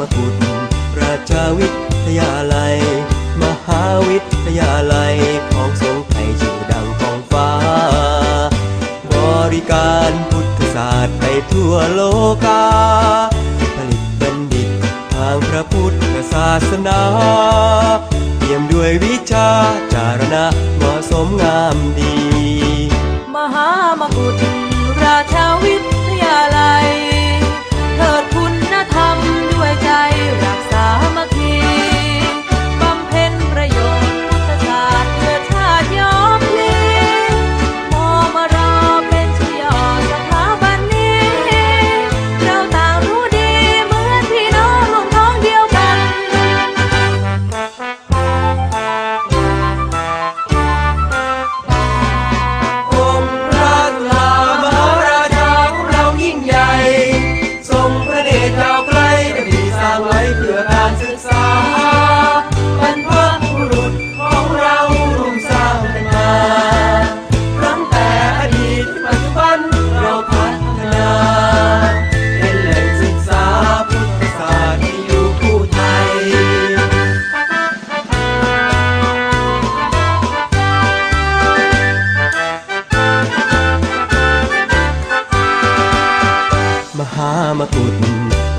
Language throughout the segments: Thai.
มกุฎราชาวิทยาลัย มหาวิทยาลัยของสงไทยชื่อดังของฟ้า บริการพุทธศาสตร์ไปทั่วโลกา ผลิตบัณฑิตทางพระพุทธศาสนาเยี่ยมด้วยวิชาจารณะเหมาะสมงามดี มหามกุฎราชาวิทยามกุฎ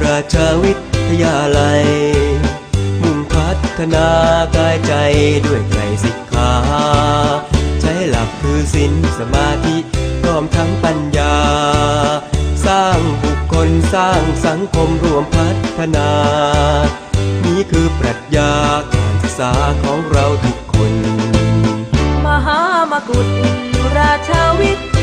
ราชวิทยาลัย มุ่งพัฒนากายใจด้วยใจสิกขาใช้หลักคือศีลสมาธิพร้อมทั้งปัญญา สร้างบุคคลสร้างสังคมรวมพัฒนา นี่คือปรัชญาการศึกษาของเราทุกคน มหามกุฎราชวิทย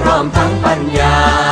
พร้อมทั้งปัญญา